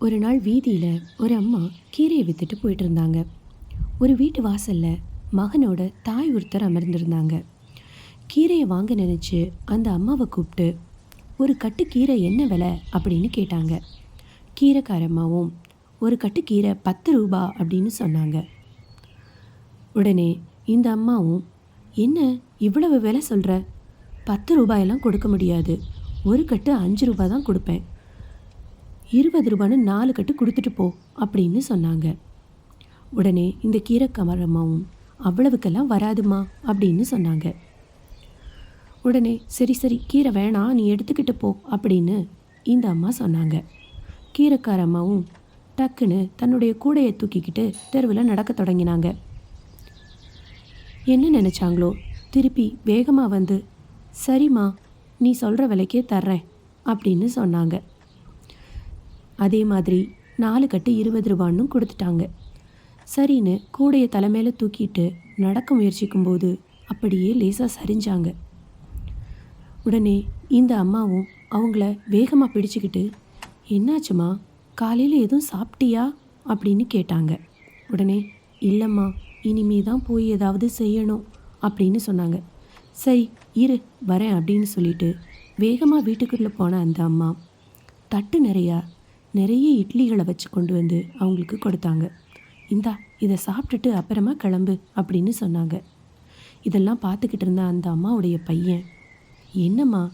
ஒரு நாள் வீதியில் ஒரு அம்மா கீரையை விற்றுட்டு போயிட்டு இருந்தாங்க ஒரு வீட்டு வாசலில் மகனோட தாய் ஒருத்தர் அமர்ந்திருந்தாங்க. கீரையை வாங்க நினச்சி அந்த அம்மாவை கூப்பிட்டு ஒரு கட்டு கீரை என்ன விலை? அப்படின்னு கேட்டாங்க. கீரைக்காரம்மாவும் ஒரு கட்டு கீரை பத்து ரூபா அப்படின்னு சொன்னாங்க. உடனே இந்த அம்மாவும் என்ன இவ்வளவு விலை சொல்கிற பத்து ரூபாயெல்லாம் கொடுக்க முடியாது. ஒரு கட்டு அஞ்சு ரூபாய் தான் கொடுப்பேன். இருபது ரூபான்னு நாலு கட்டு கொடுத்துட்டு போ அப்படின்னு சொன்னாங்க. உடனே இந்த கீரை கமரமாவும் அவ்வளவுக்கெல்லாம் வராதுமா அப்படின்னு சொன்னாங்க. உடனே சரி சரி கீரை வேணாம் நீ எடுத்துக்கிட்டு போ அப்படின்னு இந்த அம்மா சொன்னாங்க. கீரைக்கார அம்மாவும் டக்குன்னு தன்னுடைய கூடையை தூக்கிக்கிட்டு தெருவில் நடக்க தொடங்கினாங்க. என்ன நினச்சாங்களோ திருப்பி வேகமாக வந்து சரிம்மா நீ சொல்கிற விலைக்கே தர்றேன் அப்படின்னு சொன்னாங்க. அதே மாதிரி நாலு கட்டு இருபது ரூபான்னு கொடுத்துட்டாங்க. சரின்னு கூடையை தலைமையில் தூக்கிட்டு நடக்க முயற்சிக்கும்போது அப்படியே லேசாக சரிஞ்சாங்க. உடனே இந்த அம்மாவும் அவங்கள வேகமாக பிடிச்சிக்கிட்டு என்னாச்சுமா? காலையில் எதுவும் சாப்பிட்டியா? அப்படின்னு கேட்டாங்க. உடனே இல்லைம்மா இனிமே தான் போய் ஏதாவது செய்யணும் அப்படின்னு சொன்னாங்க. சரி இரு வரேன் அப்படின்னு சொல்லிட்டு வேகமாக வீட்டுக்குள்ளே போன அந்த அம்மா. தட்டு நிறையா நிறைய இட்லிகளை வச்சு கொண்டு வந்து அவங்களுக்கு கொடுத்தாங்க. இந்தா இதை சாப்பிட்டுட்டு அப்புறமா கிளம்பு அப்படின்னு சொன்னாங்க. இதெல்லாம் பார்த்துக்கிட்டு இருந்த அந்த அம்மாவுடைய பையன் என்னம்மா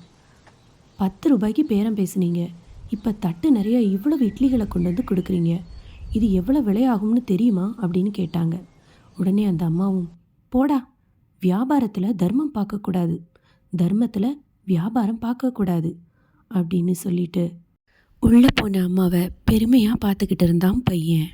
பத்து ரூபாய்க்கு பேரம் பேசுனீங்க. இப்போ தட்டு நிறைய இவ்வளவு இட்லிகளை கொண்டு வந்து கொடுக்குறீங்க. இது எவ்வளோ விலையாகும்னு தெரியுமா? அப்படின்னு கேட்டாங்க. உடனே அந்த அம்மாவும் போடா வியாபாரத்தில் தர்மம் பார்க்கக்கூடாது. தர்மத்தில் வியாபாரம் பார்க்கக்கூடாது அப்படின்னு சொல்லிட்டு உள்ளே போன அம்மாவை பெருமையாக பார்த்துக்கிட்டு இருந்தான் பையன்.